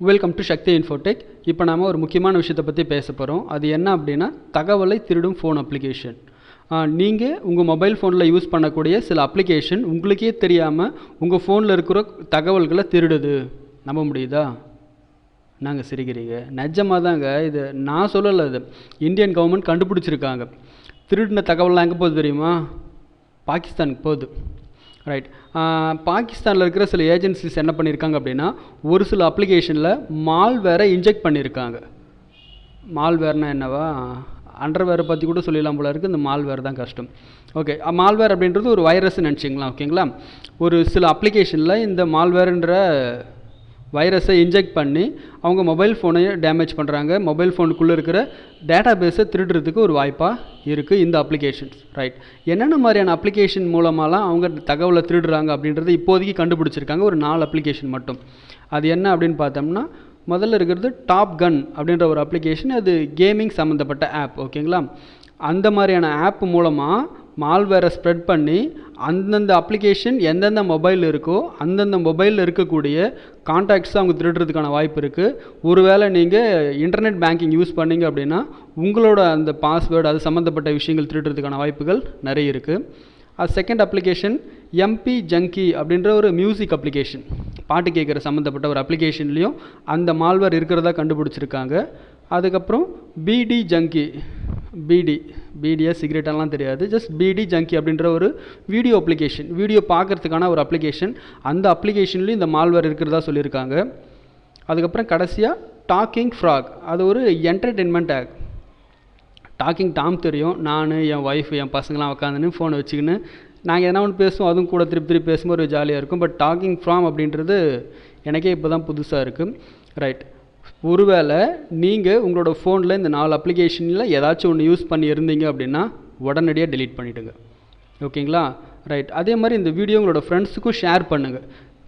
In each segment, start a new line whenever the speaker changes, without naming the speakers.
Welcome to Sakthi Infotech இப்போ நாம் ஒரு முக்கியமான விஷயத்தை பற்றி பேச போகிறோம் அது என்ன அப்படின்னா தகவலை திருடும் ஃபோன் அப்ளிகேஷன் நீங்கள் உங்கள் மொபைல் ஃபோனில் யூஸ் பண்ணக்கூடிய சில அப்ளிகேஷன் உங்களுக்கே தெரியாமல் உங்கள் ஃபோனில் இருக்கிற தகவல்களை திருடுது. நம்ப முடியுதா? நாங்கள் சிரிக்கிறீங்க? நிஜமாக தாங்க இது நான் சொல்லலை இது இந்தியன் கவர்மெண்ட் கண்டுபிடிச்சிருக்காங்க. திருடின தகவல்லாம் எங்கே போகுது தெரியுமா? பாகிஸ்தானுக்கு போகுது. ரைட் பாகிஸ்தானில் இருக்கிற சில ஏஜென்சிஸ் என்ன பண்ணியிருக்காங்க அப்படின்னா ஒரு சில அப்ளிகேஷனில் மால்வேரை இன்ஜெக்ட் பண்ணியிருக்காங்க மால்வேர்னா என்னவா? அண்டர்வேரை பற்றி கூட சொல்லிடலாம் போல இருக்குது இந்த மால்வேர் தான் கஷ்டம். ஓகே மால்வேர் அப்படின்றது ஒரு வைரஸ் நினச்சிங்களா? ஓகேங்களா? ஒரு சில அப்ளிகேஷனில் இந்த மால்வேர்ன்ற வைரஸை இன்ஜெக்ட் பண்ணி அவங்க மொபைல் ஃபோனையே டேமேஜ் பண்ணுறாங்க மொபைல் ஃபோனுக்குள்ளே இருக்கிற டேட்டா பேஸை திருடுறதுக்கு ஒரு வாய்ப்பாக இருக்குது இந்த அப்ளிகேஷன்ஸ் ரைட் என்னென்ன மாதிரியான அப்ளிகேஷன் மூலமாலாம் அவங்க தகவலை திருடுறாங்க அப்படின்றத இப்போதைக்கு கண்டுபிடிச்சிருக்காங்க. ஒரு நாலு அப்ளிகேஷன் மட்டும். அது என்ன அப்படின்னு பார்த்தோம்னா முதல்ல இருக்கிறது டாப் கன் அப்படின்ற ஒரு அப்ளிகேஷன் அது கேமிங் சம்மந்தப்பட்ட ஆப் ஓகேங்களா அந்த மாதிரியான ஆப் மூலமாக மால்வேரை ஸ்ப்ரெட் பண்ணி அந்தந்த அப்ளிகேஷன் எந்தெந்த மொபைல் இருக்கோ அந்தந்த மொபைலில் இருக்கக்கூடிய கான்டாக்ட்ஸை அவங்க திருடுறதுக்கான வாய்ப்பு இருக்குது ஒருவேளை நீங்கள் இன்டர்நெட் பேங்கிங் யூஸ் பண்ணீங்க அப்படின்னா உங்களோட அந்த பாஸ்வேர்டு அது சம்மந்தப்பட்ட விஷயங்கள் திருடுறதுக்கான வாய்ப்புகள் நிறைய இருக்குது அது செகண்ட் அப்ளிகேஷன் எம்பி ஜங்கி அப்படின்ற ஒரு மியூசிக் அப்ளிகேஷன் பாட்டு கேட்குற சம்மந்தப்பட்ட ஒரு அப்ளிகேஷன்லேயும் அந்த மால்வர் இருக்கிறதா கண்டுபிடிச்சிருக்காங்க. அதுக்கப்புறம் பிடி ஜங்கி பிடி பிடியா சிகரெட்டெல்லாம் தெரியாது. ஜஸ்ட் பிடி ஜங்கி அப்படின்ற ஒரு வீடியோ அப்ளிகேஷன் வீடியோ பார்க்குறதுக்கான ஒரு அப்ளிகேஷன் அந்த அப்ளிகேஷன்லேயும் இந்த மால்வேர் இருக்கிறதா சொல்லியிருக்காங்க. அதுக்கப்புறம் கடைசியாக டாக்கிங் ஃப்ராக் அது ஒரு என்டர்டெயின்மெண்ட் ஆக் டாக்கிங் டாம் தெரியும். நான் என் ஒய்ஃப் என் பசங்களாம் உட்காந்துன்னு ஃபோனை வச்சுக்கின்னு நாங்கள் எதனா ஒன்று பேசுவோம் அதுவும் கூட திருப்பி திருப்பி பேசும்போது ஒரு ஜாலியாக இருக்கும். பட் டாக்கிங் ஃப்ராம் அப்படின்றது எனக்கே இப்போ தான் புதுசாக இருக்குது ரைட் ஒருவேளை நீங்கள் உங்களோட ஃபோனில் இந்த நாலு அப்ளிகேஷனில் ஏதாச்சும் ஒன்று யூஸ் பண்ணி இருந்தீங்க அப்படின்னா உடனடியாக டெலீட் பண்ணிவிடுங்க ஓகேங்களா? ரைட் அதே மாதிரி இந்த வீடியோ உங்களோட ஃப்ரெண்ட்ஸுக்கும் ஷேர் பண்ணுங்கள்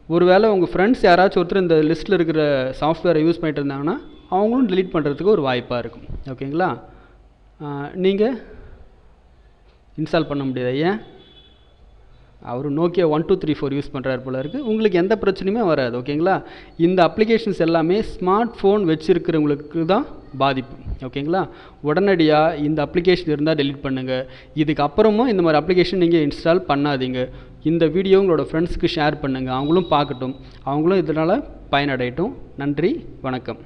ஒருவேளை உங்கள் ஃப்ரெண்ட்ஸ் யாராச்சும் ஒருத்தர் இந்த லிஸ்ட்டில் இருக்கிற சாஃப்ட்வேரை யூஸ் பண்ணிட்டு இருந்தாங்கன்னா அவங்களும் டெலீட் பண்ணுறதுக்கு ஒரு வாய்ப்பாக இருக்கும். ஓகேங்களா? நீங்கள் இன்ஸ்டால் பண்ண முடியாது ஏன் அவர் Nokia one two three four use பண்ணுறாரு போல இருக்குது உங்களுக்கு எந்த பிரச்சனையுமே வராது ஓகேங்களா இந்த அப்ளிகேஷன்ஸ் எல்லாமே ஸ்மார்ட் ஃபோன் வச்சுருக்கிறவங்களுக்கு தான் பாதிப்பு ஓகேங்களா உடனடியாக இந்த அப்ளிகேஷன் இருந்தால் டெலிட் பண்ணுங்கள் இதுக்கப்புறமும் இந்த மாதிரி அப்ளிகேஷன் நீங்கள் இன்ஸ்டால் பண்ணாதீங்க. இந்த வீடியோ உங்களோட ஃப்ரெண்ட்ஸ்க்கு ஷேர் பண்ணுங்கள் அவங்களும் பார்க்கட்டும். அவங்களும் இதனால் பயனடையட்டும். நன்றி வணக்கம்.